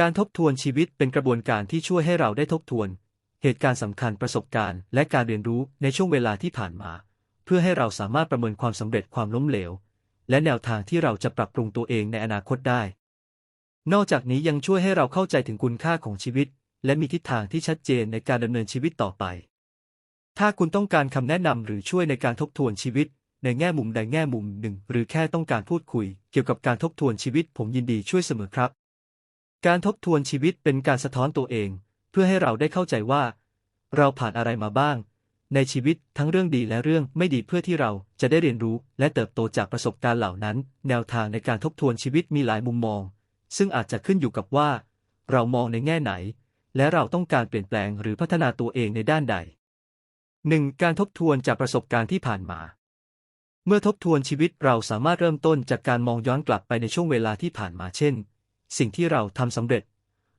การทบทวนชีวิตเป็นกระบวนการที่ช่วยให้เราได้ทบทวน เหตุการณ์สำคัญประสบการณ์ และการเรียนรู้ในช่วงเวลาที่ผ่านมา เพื่อให้เราสามารถประเมินความสำเร็จความล้มเหลว และแนวทางที่เราจะปรับปรุงตัวเองในอนาคตได้ นอกจากนี้ยังช่วยให้เราเข้าใจถึงคุณค่าของชีวิต และมีทิศทางที่ชัดเจนในการดำเนินชีวิตต่อไป ถ้าคุณต้องการคำแนะนำหรือช่วยในการทบทวนชีวิต ในแง่มุมใดแง่มุมหนึ่ง หรือแค่ต้องการพูดคุย เกี่ยวกับการทบทวนชีวิต ผมยินดีช่วยเสมอครับ การทบทวนชีวิตเป็นการสะท้อนตัวเอง เพื่อให้เราได้เข้าใจว่า เราผ่านอะไรมาบ้าง ในชีวิตทั้งเรื่องดีและเรื่องไม่ดีเพื่อที่เราจะได้เรียนรู้และเติบโตจากประสบการณ์เหล่านั้น แนวทางในการทบทวนชีวิตมีหลายมุมมอง ซึ่งอาจจะขึ้นอยู่กับว่า เรามองในแง่ไหน และเราต้องการเปลี่ยนแปลงหรือพัฒนาตัวเองในด้านใด 1. การทบทวนจากประสบการณ์ที่ผ่านมา เมื่อทบทวนชีวิตเราสามารถเริ่มต้นจากการมองย้อนกลับไปในช่วงเวลาที่ผ่านมาเช่น สิ่งที่เราทำสำเร็จ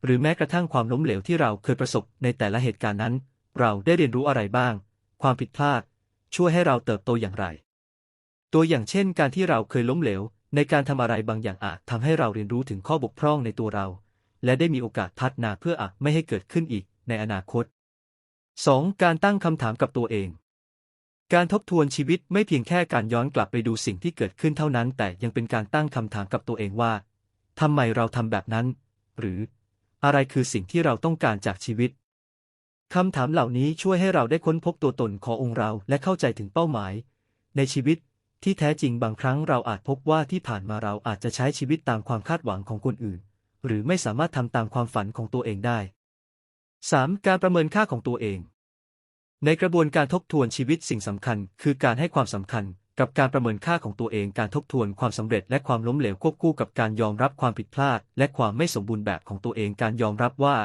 หรือแม้กระทั่งความล้มเหลวที่เราเคยประสบในแต่ละเหตุการณ์นั้น เราได้เรียนรู้อะไรบ้าง ความผิดพลาด ช่วยให้เราเติบโตอย่างไร ตัวอย่างเช่น การที่เราเคยล้มเหลว ในการทำอะไรบางอย่างอาจทำให้เราเรียนรู้ถึงข้อบกพร่องในตัวเรา และได้มีโอกาสพัฒนาเพื่ออาจไม่ให้เกิดขึ้นอีกในอนาคต 2. การตั้งคำถามกับตัวเอง การทบทวนชีวิตไม่เพียงแค่การย้อนกลับไปดูสิ่งที่เกิดขึ้นเท่านั้น แต่ยังเป็นการตั้งคำถามกับตัวเองว่า ทำไมเราทำแบบนั้น หรือ อะไรคือสิ่งที่เราต้องการจากชีวิตคำถามเหล่านี้ช่วยให้เราได้ค้นพบตัวตนขององค์เราและเข้าใจถึงเป้าหมาย ในชีวิตที่แท้จริงบางครั้งเราอาจพบว่าที่ผ่านมาเราอาจจะใช้ชีวิตตามความคาดหวังของคนอื่น หรือไม่สามารถทำตามความฝันของตัวเองได้ 3. การประเมินค่าของตัวเอง ในกระบวนการทบทวนชีวิตสิ่งสำคัญ คือการให้ความสำคัญ กับการประเมินค่าของตัวเองการทบทวนความสำเร็จและความล้มเหลวควบคู่กับการยอมรับความผิดพลาด และความไม่สมบูรณ์แบบของตัวเองการยอมรับว่า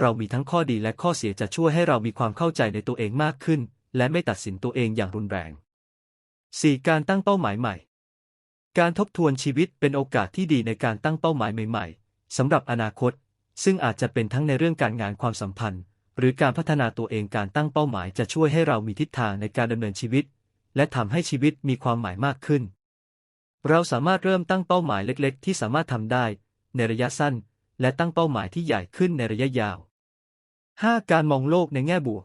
เรามีทั้งข้อดีและข้อเสียจะช่วยให้เรามีความเข้าใจในตัวเองมากขึ้น และไม่ตัดสินตัวเองอย่างรุนแรง 4. การตั้งเป้าหมายใหม่ การทบทวนชีวิตเป็นโอกาสที่ดีในการตั้งเป้าหมายใหม่ๆสำหรับอนาคต ซึ่งอาจจะเป็นทั้งในเรื่องการงานความสัมพันธ์ หรือการพัฒนาตัวเองการตั้งเป้าหมายจะช่วยให้เรามีทิศทางในการดำเนินชีวิต และทำให้ชีวิตมีความหมายมากขึ้น เราสามารถเริ่มตั้งเป้าหมายเล็กๆ ที่สามารถทำได้ ในระยะสั้น และตั้งเป้าหมายที่ใหญ่ขึ้นในระยะยาว 5. การมองโลกในแง่บวก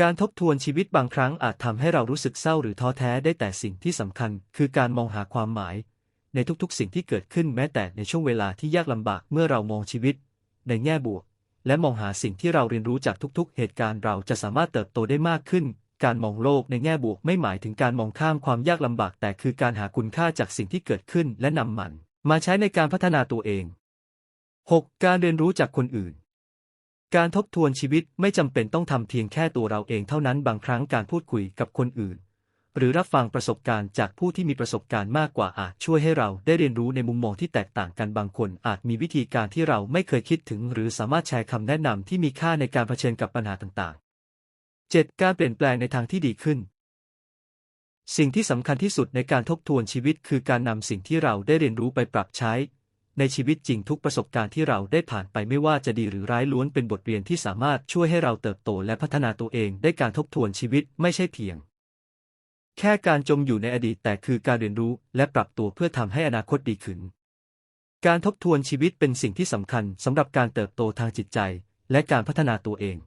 การทบทวนชีวิตบางครั้งอาจทำให้เรารู้สึกเศร้าหรือท้อแท้ได้แต่สิ่งที่สำคัญ คือการมองหาความหมาย ในทุกๆ สิ่งที่เกิดขึ้นแม้แต่ในช่วงเวลาที่ยากลำบากเมื่อเรามองชีวิต ในแง่บวก และมองหาสิ่งที่เราเรียนรู้จากทุกๆ เหตุการณ์เราจะสามารถเติบโตได้มากขึ้น การมองโลกในแง่บวกไม่หมายถึงการมองข้ามความยากลำบาก แต่คือการหาคุณค่าจากสิ่งที่เกิดขึ้นและนำมัน มาใช้ในการพัฒนาตัวเอง 6. การเรียนรู้จากคนอื่น การทบทวนชีวิตไม่จำเป็นต้องทำเพียงแค่ตัวเราเองเท่านั้นบางครั้งการพูดคุยกับคนอื่น หรือรับฟังประสบการณ์จากผู้ที่มีประสบการณ์มากกว่าอาจช่วยให้เราได้เรียนรู้ในมุมมองที่แตกต่างกันบางคนอาจมีวิธีการที่เราไม่เคยคิดถึง หรือสามารถแชร์คำแนะนำที่มีค่าในการเผชิญกับปัญหาต่าง 7. การเปลี่ยนแปลงในทางที่ดีขึ้น สิ่งที่สำคัญที่สุดในการทบทวนชีวิตคือการนำสิ่งที่เราได้เรียนรู้ไปปรับใช้ ในชีวิตจริงทุกประสบการณ์ที่เราได้ผ่านไปไม่ว่าจะดีหรือร้ายล้วนเป็นบทเรียนที่สามารถช่วยให้เราเติบโตและพัฒนาตัวเองได้การทบทวนชีวิตไม่ใช่เพียง แค่การจมอยู่ในอดีตแต่คือการเรียนรู้และปรับตัวเพื่อทำให้อนาคตดีขึ้น การทบทวนชีวิตเป็นสิ่งที่สำคัญสำหรับการเติบโตทางจิตใจ และการพัฒนาตัวเอง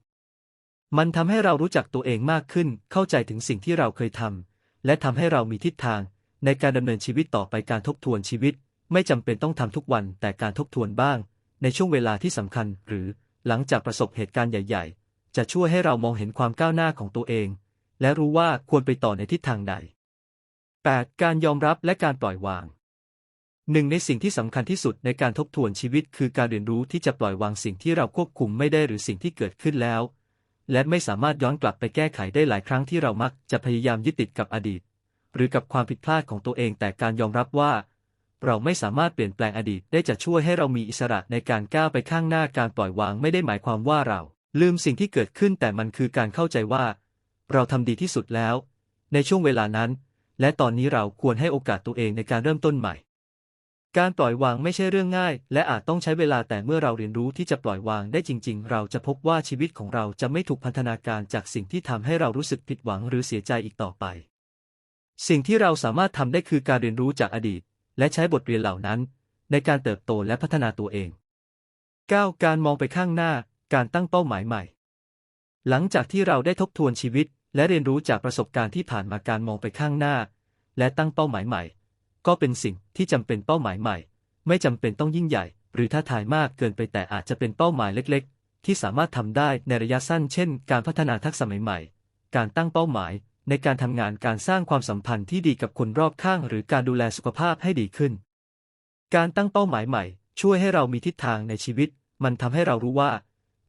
มันทำให้เรารู้จักตัวเองมากขึ้น เข้าใจถึงสิ่งที่เราเคยทำ และทำให้เรามีทิศทาง ในการดำเนินชีวิตต่อไปการทบทวนชีวิต ไม่จำเป็นต้องทำทุกวัน แต่การทบทวนบ้าง ในช่วงเวลาที่สำคัญ หรือหลังจากประสบเหตุการณ์ใหญ่ ๆ จะช่วยให้เรามองเห็นความก้าวหน้าของตัวเอง และรู้ว่าควรไปต่อในทิศทางใด 8. การยอมรับและการปล่อยวางหนึ่งในสิ่งที่สำคัญที่สุดในการทบทวนชีวิต คือการเรียนรู้ที่จะปล่อยวางสิ่งที่เราควบคุมไม่ได้หรือสิ่งที่เกิดขึ้นแล้ว และไม่สามารถย้อนกลับไปแก้ไขได้หลายครั้งที่เรามักจะพยายามยึดติดกับอดีต หรือกับความผิดพลาดของตัวเองแต่การยอมรับว่า เราไม่สามารถเปลี่ยนแปลงอดีตได้จะช่วยให้เรามีอิสระในการก้าวไปข้างหน้าการปล่อยวางไม่ได้หมายความว่าเรา ลืมสิ่งที่เกิดขึ้นแต่มันคือการเข้าใจว่า เราทำดีที่สุดแล้ว ในช่วงเวลานั้น และตอนนี้เราควรให้โอกาสตัวเองในการเริ่มต้นใหม่ การปล่อยวางไม่ใช่เรื่องง่าย และอาจต้องใช้เวลาแต่เมื่อเราเรียนรู้ที่จะปล่อยวางได้จริง ๆ เราจะพบว่าชีวิตของเราจะไม่ถูกพันธนาการจากสิ่งที่ทำให้เรารู้สึกผิดหวังหรือเสียใจอีกต่อไป สิ่งที่เราสามารถทำได้คือการเรียนรู้จากอดีต และใช้บทเรียนเหล่านั้น ในการเติบโตและพัฒนาตัวเอง 9. การมองไปข้างหน้า การตั้งเป้าหมายใหม่ หลังจากที่เราได้ทบทวนชีวิต และเรียนรู้จากประสบการณ์ที่ผ่านมาการมองไปข้างหน้า และตั้งเป้าหมายใหม่ ก็เป็นสิ่งที่จำเป็นเป้าหมายใหม่ ไม่จำเป็นต้องยิ่งใหญ่ หรือท้าทายมากเกินไปแต่อาจจะเป็นเป้าหมายเล็ก ๆ ที่สามารถทำได้ในระยะสั้น เช่น การพัฒนาทักษะใหม่ๆ การตั้งเป้าหมาย ในการทำงานการสร้างความสัมพันธ์ที่ดีกับคนรอบข้าง หรือการดูแลสุขภาพให้ดีขึ้น การตั้งเป้าหมายใหม่ ช่วยให้เรามีทิศทางในชีวิต มันทำให้เรารู้ว่า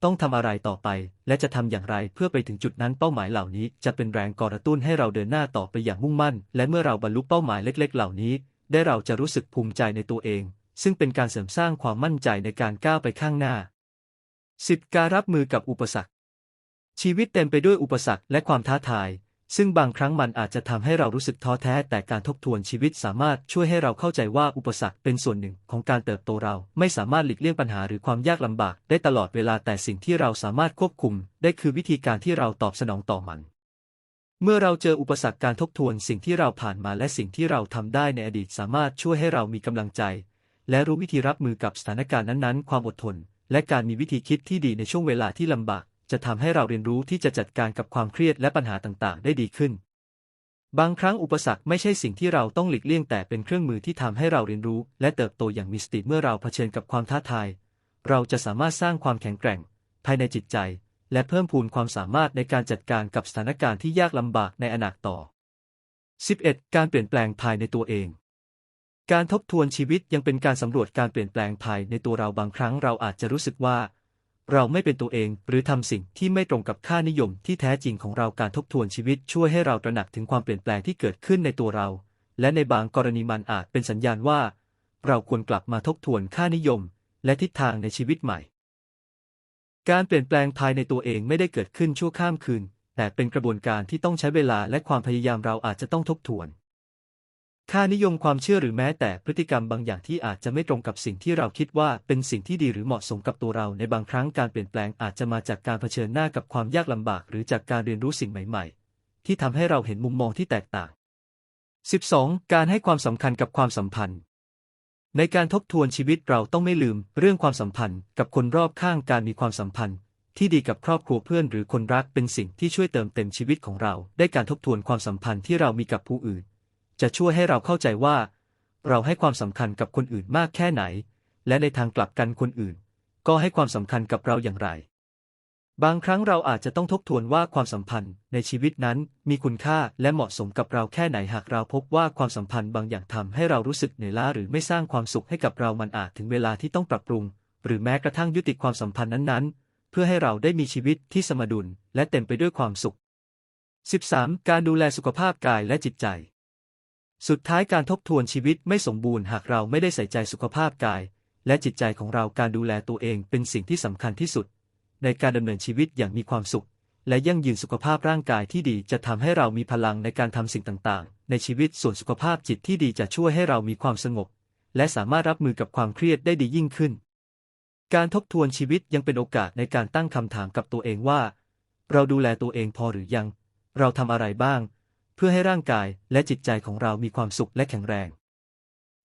ต้องทำอะไรต่อไป และจะทำอย่างไรเพื่อไปถึงจุดนั้นเป้าหมายเหล่านี้ จะเป็นแรงกระตุ้นให้เราเดินหน้าต่อไปอย่างมุ่งมั่น และเมื่อเราบรรลุเป้าหมายเล็ก ๆ เหล่านี้ ได้เราจะรู้สึกภูมิใจในตัวเอง ซึ่งเป็นการเสริมสร้างความมั่นใจในการก้าวไปข้างหน้า 10. การรับมือกับอุปสรรค ชีวิตเต็มไปด้วยอุปสรรคและความท้าทาย ซึ่งบางครั้งมันอาจจะทำให้เรารู้สึกท้อแท้ แต่การทบทวนชีวิตสามารถช่วยให้เราเข้าใจว่าอุปสรรคเป็นส่วนหนึ่งของการเติบโตเรา ไม่สามารถหลีกเลี่ยงปัญหาหรือความยากลำบากได้ตลอดเวลาแต่สิ่งที่เราสามารถควบคุม ได้คือวิธีการที่เราตอบสนองต่อมัน เมื่อเราเจออุปสรรคการทบทวนสิ่งที่เราผ่านมาและสิ่งที่เราทำได้ในอดีตสามารถช่วยให้เรามีกำลังใจ และรู้วิธีรับมือกับสถานการณ์นั้นๆ ความอดทน และการมีวิธีคิดที่ดีในช่วงเวลาที่ลำบาก จะทำให้เราเรียนรู้ที่จะจัดการกับความเครียดและปัญหาต่างๆ ได้ดีขึ้น บางครั้งอุปสรรคไม่ใช่สิ่งที่เราต้องหลีกเลี่ยงแต่เป็นเครื่องมือที่ทำให้เราเรียนรู้ และเติบโตอย่างมีสติเมื่อเราเผชิญกับความท้าทาย เราจะสามารถสร้างความแข็งแกร่ง ภายในจิตใจ และเพิ่มพูนความสามารถในการจัดการกับสถานการณ์ที่ยากลำบากในอนาคตต่อ 11. การเปลี่ยนแปลงภายในตัวเอง การทบทวนชีวิตยังเป็นการสำรวจการเปลี่ยนแปลงภายในตัวเราบางครั้งเราอาจจะรู้สึกว่า เราไม่เป็นตัวเองหรือทำสิ่งที่ไม่ตรงกับค่านิยมที่แท้จริงของเราการทบทวนชีวิตช่วยให้เราตระหนักถึงความเปลี่ยนแปลงที่เกิดขึ้นในตัวเรา และในบางกรณีมันอาจเป็นสัญญาณว่า เราควรกลับมาทบทวนค่านิยม และทิศทางในชีวิตใหม่ การเปลี่ยนแปลงภายในตัวเองไม่ได้เกิดขึ้นชั่วข้ามคืน แต่เป็นกระบวนการที่ต้องใช้เวลาและความพยายามเราอาจจะต้องทบทวน ค่านิยมความเชื่อหรือแม้แต่พฤติกรรมบางอย่างที่อาจจะไม่ตรงกับสิ่งที่เราคิดว่าเป็นสิ่งที่ดีหรือเหมาะสมกับตัวเราในบางครั้งการเปลี่ยนแปลงอาจจะมาจากการเผชิญหน้ากับความยากลำบาก หรือจากการเรียนรู้สิ่งใหม่ๆ ที่ทำให้เราเห็นมุมมองที่แตกต่าง 12. การให้ความสำคัญกับความสัมพันธ์ ในการทบทวนชีวิตเราต้องไม่ลืม เรื่องความสัมพันธ์ กับคนรอบข้างการมีความสัมพันธ์ ที่ดีกับครอบครัวเพื่อนหรือคนรักเป็นสิ่งที่ช่วยเติมเต็มชีวิตของเรา ได้การทบทวนความสัมพันธ์ที่เรามีกับผู้อื่น จะช่วยให้เราเข้าใจว่า เราให้ความสำคัญกับคนอื่นมากแค่ไหน และในทางกลับกันคนอื่น ก็ให้ความสำคัญกับเราอย่างไร บางครั้งเราอาจจะต้องทบทวนว่าความสัมพันธ์ในชีวิตนั้นมีคุณค่าและเหมาะสมกับเราแค่ไหนหากเราพบว่าความสัมพันธ์บางอย่างทำให้เรารู้สึกเหนื่อยล้าหรือไม่สร้างความสุขให้กับเรามันอาจถึงเวลาที่ต้องปรับปรุง หรือแม้กระทั่งยุติความสัมพันธ์นั้นๆ เพื่อให้เราได้มีชีวิตที่สมดุลและเต็มไปด้วยความสุข 13. การดูแลสุขภาพกายและจิตใจ สุดท้ายการทบทวนชีวิตไม่สมบูรณ์หากเราไม่ได้ใส่ใจสุขภาพกาย และจิตใจของเราการดูแลตัวเองเป็นสิ่งที่สำคัญที่สุด ในการดำเนินชีวิตอย่างมีความสุข และยั่งยืนสุขภาพร่างกายที่ดีจะทำให้เรามีพลังในการทำสิ่งต่างๆ ในชีวิตส่วนสุขภาพจิตที่ดีจะช่วยให้เรามีความสงบ และสามารถรับมือกับความเครียดได้ดียิ่งขึ้น การทบทวนชีวิตยังเป็นโอกาสในการตั้งคำถามกับตัวเองว่า เราดูแลตัวเองพอหรือยัง เราทำอะไรบ้าง พื่อให้ร่างกายและจิตใจของเรามีความสุขและแข็งแรง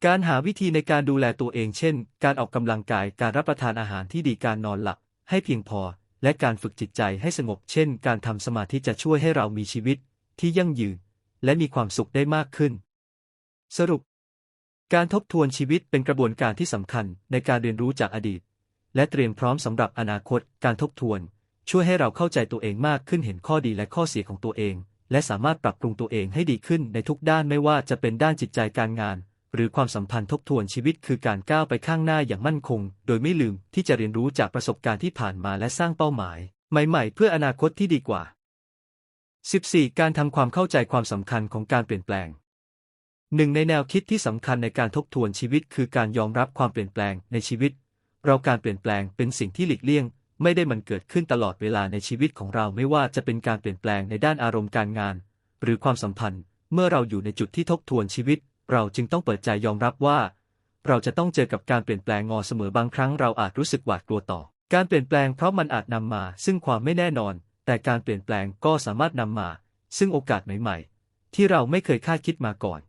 การหาวิธีในการดูแลตัวเอง เช่น การออกกำลังกาย การรับประทานอาหารที่ดี การนอนหลับให้เพียงพอ และการฝึกจิตใจให้สงบ เช่น การทำสมาธิจะช่วยให้เรามีชีวิตที่ยั่งยืน และมีความสุขได้มากขึ้น สรุป การทบทวนชีวิตเป็นกระบวนการที่สำคัญในการเรียนรู้จากอดีต และเตรียมพร้อมสำหรับอนาคต การทบทวน ช่วยให้เราเข้าใจตัวเองมากขึ้นเห็นข้อดีและข้อเสียของตัวเอง และสามารถปรับปรุงตัวเองให้ดีขึ้นในทุกด้านไม่ว่าจะเป็นด้านจิตใจการงาน หรือความสัมพันธ์ทบทวนชีวิตคือการก้าวไปข้างหน้าอย่างมั่นคง โดยไม่ลืมที่จะเรียนรู้จากประสบการณ์ที่ผ่านมาและสร้างเป้าหมาย ใหม่ๆ เพื่ออนาคตที่ดีกว่า 14. การทำความเข้าใจความสำคัญของการเปลี่ยนแปลงหนึ่งในแนวคิดที่สำคัญในการทบทวนชีวิต คือการยอมรับความเปลี่ยนแปลงในชีวิต เราการเปลี่ยนแปลงเป็นสิ่งที่หลีกเลี่ยง ไม่ได้มันเกิดขึ้นตลอดเวลาในชีวิตของเราไม่ว่าจะเป็นการเปลี่ยนแปลงในด้านอารมณ์การงาน หรือความสัมพันธ์ เมื่อเราอยู่ในจุดที่ทบทวนชีวิต เราจึงต้องเปิดใจยอมรับว่า เราจะต้องเจอกับการเปลี่ยนแปลงงอเสมอบางครั้งเราอาจรู้สึกหวาดกลัวต่อ การเปลี่ยนแปลงเพราะมันอาจนำมา ซึ่งความไม่แน่นอน แต่การเปลี่ยนแปลงก็สามารถนำมา ซึ่งโอกาสใหม่ ๆ ที่เราไม่เคยคาดคิดมาก่อน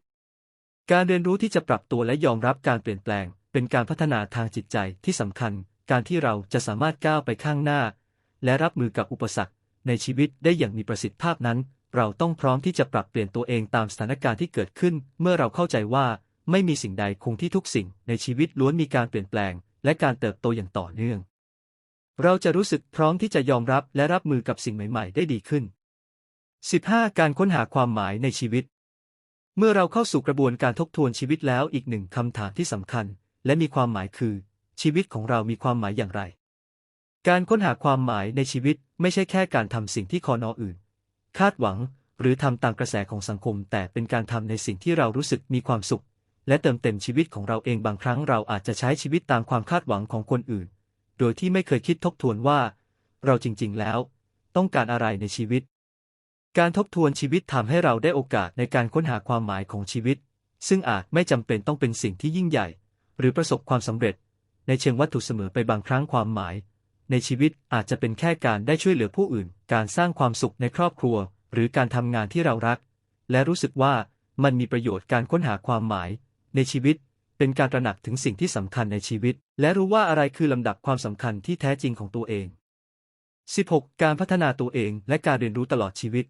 การเรียนรู้ที่จะปรับตัวและยอมรับการเปลี่ยนแปลง เป็นการพัฒนาทางจิตใจที่สำคัญ การที่เราจะสามารถก้าวไปข้างหน้า และรับมือกับอุปสรรคในชีวิตได้อย่างมีประสิทธิภาพนั้น เราต้องพร้อมที่จะปรับเปลี่ยนตัวเองตามสถานการณ์ที่เกิดขึ้น เมื่อเราเข้าใจว่าไม่มีสิ่งใดคงที่ทุกสิ่งในชีวิตล้วนมีการเปลี่ยนแปลง และการเติบโตอย่างต่อเนื่อง เราจะรู้สึกพร้อมที่จะยอมรับและรับมือกับสิ่งใหม่ ๆ ได้ดีขึ้น 15. การค้นหาความหมายในชีวิต เมื่อเราเข้าสู่กระบวนการทบทวนชีวิตแล้วอีกหนึ่งคำถามที่สำคัญ และมีความหมายคือ ชีวิตของเรามีความหมายอย่างไร การค้นหาความหมายในชีวิตไม่ใช่แค่การทำสิ่งที่คอนออื่น คาดหวังหรือทำตามกระแสของสังคม แต่เป็นการทำในสิ่งที่เรารู้สึกมีความสุข และเติมเต็มชีวิตของเราเองบางครั้งเราอาจจะใช้ชีวิตตามความคาดหวังของคนอื่น โดยที่ไม่เคยคิดทบทวนว่า เราจริงๆ แล้ว ต้องการอะไรในชีวิต การทบทวนชีวิตทำให้เราได้โอกาสในการค้นหาความหมายของชีวิต ซึ่งอาจไม่จำเป็นต้องเป็นสิ่งที่ยิ่งใหญ่ หรือประสบความสำเร็จ ในเชิงวัตถุเสมอไปบางครั้งความหมาย ในชีวิตอาจจะเป็นแค่การได้ช่วยเหลือผู้อื่น การสร้างความสุขในครอบครัว หรือการทำงานที่เรารัก และรู้สึกว่ามันมีประโยชน์การค้นหาความหมาย ในชีวิต เป็นการตระหนักถึงสิ่งที่สำคัญในชีวิต และรู้ว่าอะไรคือลำดับความสำคัญที่แท้จริงของตัวเอง 16. การพัฒนาตัวเองและการเรียนรู้ตลอดชีวิต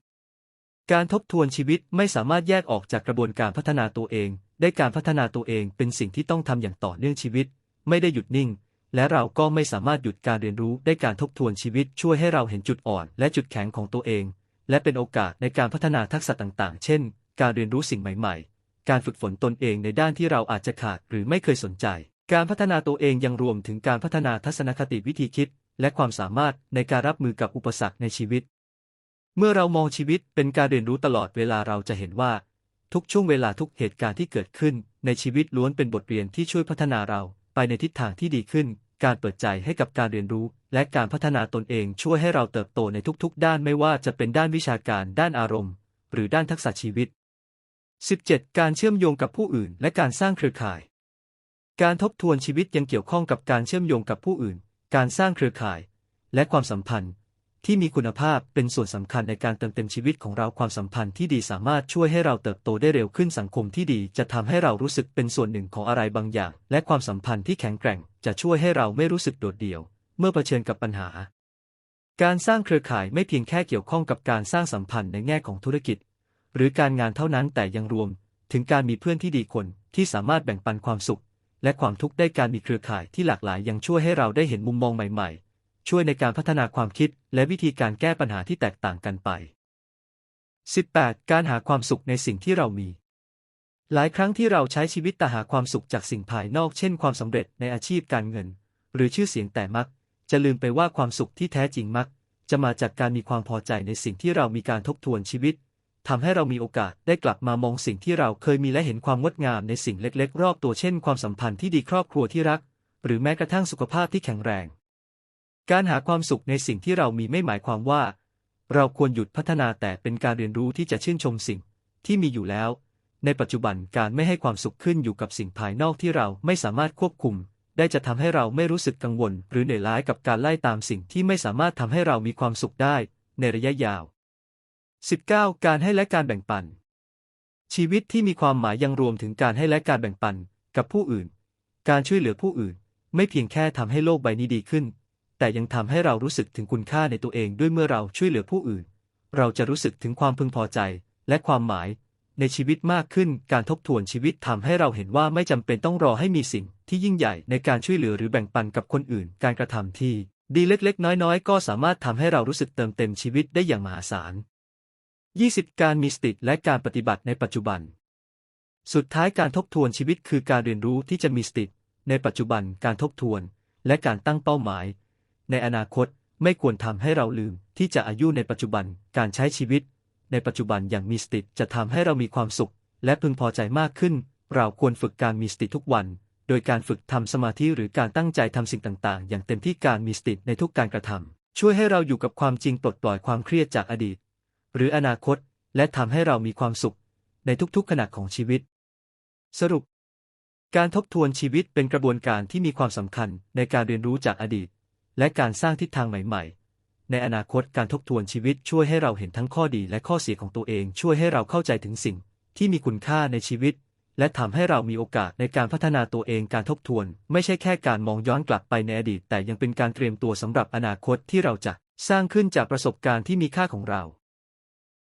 การทบทวนชีวิตไม่สามารถแยกออกจากกระบวนการพัฒนาตัวเอง ได้การพัฒนาตัวเองเป็นสิ่งที่ต้องทำอย่างต่อเนื่องชีวิต ไม่ได้หยุดนิ่ง และเราก็ไม่สามารถหยุดการเรียนรู้ได้การทบทวนชีวิตช่วยให้เราเห็นจุดอ่อน และจุดแข็งของตัวเอง และเป็นโอกาสในการพัฒนาทักษะต่างๆ เช่น การเรียนรู้สิ่งใหม่ๆ การฝึกฝนตนเองในด้านที่เราอาจจะขาดหรือไม่เคยสนใจ การพัฒนาตัวเองยังรวมถึงการพัฒนาทัศนคติวิธีคิด และความสามารถในการรับมือกับอุปสรรคในชีวิต เมื่อเรามองชีวิตเป็นการเรียนรู้ตลอดเวลาเราจะเห็นว่า ทุกช่วงเวลาทุกเหตุการณ์ที่เกิดขึ้นในชีวิตล้วนเป็นบทเรียนที่ช่วยพัฒนาเรา ไปในทิศทางที่ดีขึ้น การเปิดใจให้กับการเรียนรู้ และการพัฒนาตนเองช่วยให้เราเติบโตในทุกๆ ด้านไม่ว่าจะเป็นด้านวิชาการ ด้านอารมณ์ หรือด้านทักษะชีวิต 17. การเชื่อมโยงกับผู้อื่น และการสร้างเครือข่าย การทบทวนชีวิตยังเกี่ยวข้องกับการเชื่อมโยงกับผู้อื่น การสร้างเครือข่าย และความสัมพันธ์ ที่มีคุณภาพเป็นส่วนสำคัญในการเติมเต็มชีวิตของเราความสัมพันธ์ที่ดีสามารถช่วยให้เราเติบโตได้เร็วขึ้นสังคมที่ดีจะทำให้เรารู้สึกเป็นส่วนหนึ่งของอะไรบางอย่าง และความสัมพันธ์ที่แข็งแกร่ง จะช่วยให้เราไม่รู้สึกโดดเดี่ยว เมื่อเผชิญกับปัญหา การสร้างเครือข่ายไม่เพียงแค่เกี่ยวข้องกับการสร้างสัมพันธ์ในแง่ของธุรกิจ หรือการงานเท่านั้นแต่ยังรวม ถึงการมีเพื่อนที่ดีคนที่สามารถแบ่งปันความสุข และความทุกข์ได้การมีเครือข่ายที่หลากหลายยังช่วยให้เราได้เห็นมุมมองใหม่ๆ ช่วยในการพัฒนาความคิดและวิธีการแก้ปัญหาที่แตกต่างกันไป 18. การหาความสุขในสิ่งที่เรามี หลายครั้งที่เราใช้ชีวิตแต่หาความสุขจากสิ่งภายนอกเช่นความสำเร็จในอาชีพการเงิน หรือชื่อเสียงแต่มัก จะลืมไปว่าความสุขที่แท้จริงมัก จะมาจากการมีความพอใจในสิ่งที่เรามีการทบทวนชีวิตทำให้เรามีโอกาสได้กลับมามองสิ่งที่เราเคยมีและเห็นความงดงามในสิ่งเล็กๆ รอบตัวเช่น ความสัมพันธ์ที่ดีครอบครัวที่รัก หรือแม้กระทั่งสุขภาพที่แข็งแรง การหาความสุขในสิ่งที่เรามีไม่หมายความว่า เราควรหยุดพัฒนาแต่เป็นการเรียนรู้ที่จะชื่นชมสิ่งที่มีอยู่แล้ว ในปัจจุบันการไม่ให้ความสุขขึ้นอยู่กับสิ่งภายนอกที่เราไม่สามารถควบคุม ได้จะทำให้เราไม่รู้สึกกังวล หรือเหนื่อยล้ากับการไล่ตามสิ่งที่ไม่สามารถทำให้เรามีความสุขได้ ในระยะยาว 19. การให้และการแบ่งปัน ชีวิตที่มีความหมายยังรวมถึงการให้และการแบ่งปันกับผู้อื่น การช่วยเหลือผู้อื่น ไม่เพียงแค่ทำให้โลกใบนี้ดีขึ้น แต่ยังทำให้เรารู้สึกถึงคุณค่าในตัวเองด้วยเมื่อเราช่วยเหลือผู้อื่น เราจะรู้สึกถึงความพึงพอใจ และความหมาย ในชีวิตมากขึ้นการทบทวนชีวิตทำให้เราเห็นว่าไม่จำเป็นต้องรอให้มีสิ่งที่ยิ่งใหญ่ในการช่วยเหลือหรือแบ่งปันกับคนอื่น การกระทำที่ดีเล็กๆ น้อยๆ ก็สามารถทำให้เรารู้สึกเติมเต็มชีวิตได้อย่างมหาศาล 20. การมีสติและการปฏิบัติในปัจจุบัน สุดท้ายการทบทวนชีวิตคือการเรียนรู้ที่จะมีสติในปัจจุบันการทบทวน และการตั้งเป้าหมาย ในอนาคตไม่ควรทำให้เราลืมที่จะอายุในปัจจุบันการใช้ชีวิต ในปัจจุบันอย่างมีสติจะทำให้เรามีความสุข และพึงพอใจมากขึ้น เราควรฝึกการมีสติทุกวัน โดยการฝึกทำสมาธิหรือการตั้งใจทำสิ่งต่าง ๆ อย่างเต็มที่การมีสติในทุกการกระทำช่วยให้เราอยู่กับความจริงปลดปล่อยความเครียดจากอดีต หรืออนาคต และทำให้เรามีความสุข ในทุกๆขณะของชีวิต สรุป การทบทวนชีวิตเป็นกระบวนการที่มีความสำคัญในการเรียนรู้จากอดีต และการสร้างทิศทางใหม่ ๆ ในอนาคตการทบทวนชีวิตช่วยให้เราเห็นทั้งข้อดีและข้อเสียของตัวเองช่วยให้เราเข้าใจถึงสิ่งที่มีคุณค่าในชีวิต และทำให้เรามีโอกาสในการพัฒนาตัวเองการทบทวน ไม่ใช่แค่การมองย้อนกลับไปในอดีต แต่ยังเป็นการเตรียมตัวสำหรับอนาคตที่เราจะสร้างขึ้นจากประสบการณ์ที่มีค่าของเรา